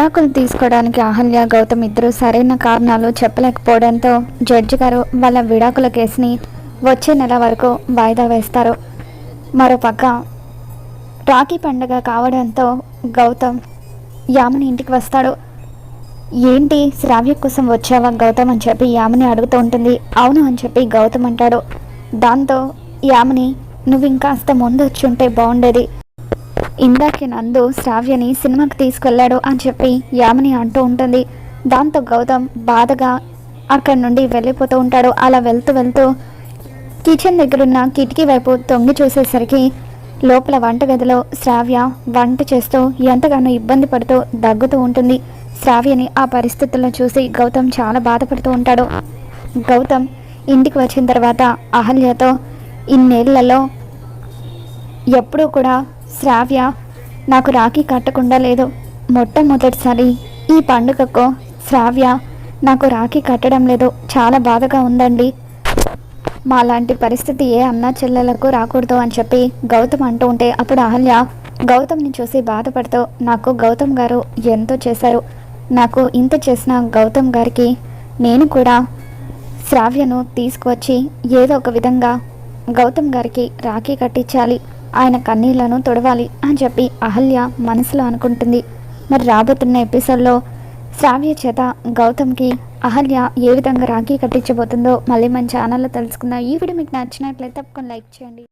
విడాకులు తీసుకోవడానికి అహల్య గౌతమ్ ఇద్దరు సరైన కారణాలు చెప్పలేకపోవడంతో జడ్జి గారు వాళ్ళ విడాకుల కేసుని వచ్చే నెల వరకు వాయిదా వేస్తారు. మరోపక్క రాఖీ పండుగ కావడంతో గౌతమ్ యామిని ఇంటికి వస్తాడు. ఏంటి శ్రావ్య కోసం వచ్చావా గౌతమ్ అని చెప్పి యామిని అడుగుతూ ఉంటుంది. అవును అని చెప్పి గౌతమ్ అంటాడు. దాంతో యామిని నువ్వు ఇంకాస్త ముందు వచ్చి ఉంటే బాగుండేది. ఇందాకే నందు శ్రావ్యని సినిమాకి తీసుకెళ్ళాడు అని చెప్పి యామిని అంటూ ఉంటుంది. దాంతో గౌతమ్ బాధగా అక్కడి నుండి వెళ్ళిపోతూ ఉంటాడు. అలా వెళ్తూ వెళ్తూ కిచెన్ దగ్గరున్న కిటికీ వైపు తొంగి చూసేసరికి లోపల వంటగదిలో శ్రావ్య వంట చేస్తూ ఎంతగానో ఇబ్బంది పడుతూ దగ్గుతూ ఉంటుంది. శ్రావ్యని ఆ పరిస్థితుల్లో చూసి గౌతమ్ చాలా బాధపడుతూ ఉంటాడు. గౌతమ్ ఇంటికి వచ్చిన తర్వాత అహల్యతో ఇన్నేళ్ళలో ఎప్పుడూ కూడా శ్రావ్య నాకు రాఖీ కట్టకుండా లేదు. మొట్టమొదటిసారి ఈ పండుగకు శ్రావ్య నాకు రాఖీ కట్టడం లేదు. చాలా బాధగా ఉందండి. మా లాంటి పరిస్థితి ఏ అన్నా చెల్లెలకు రాకూడదు అని చెప్పి గౌతమ్ అంటూ ఉంటే అప్పుడు అహల్య గౌతమ్ని చూసి బాధపడుతూ నాకు గౌతమ్ గారు ఎంతో చేశారు. నాకు ఇంత చేసిన గౌతమ్ గారికి నేను కూడా శ్రావ్యను తీసుకువచ్చి ఏదో ఒక విధంగా గౌతమ్ గారికి రాఖీ కట్టించాలి. ఆయన కన్నీళ్ళను తొడవాలి అని చెప్పి అహల్య మనసులో అనుకుంటుంది. మరి రాబోతున్న ఎపిసోడ్లో శ్రావ్య చేత గౌతమ్కి అహల్య ఏ విధంగా రాఖీ కట్టించబోతుందో మళ్ళీ మన ఛానల్లో తెలుసుకుందాం. ఈ వీడియో మీకు నచ్చినట్లయితే తప్పకుండా లైక్ చేయండి.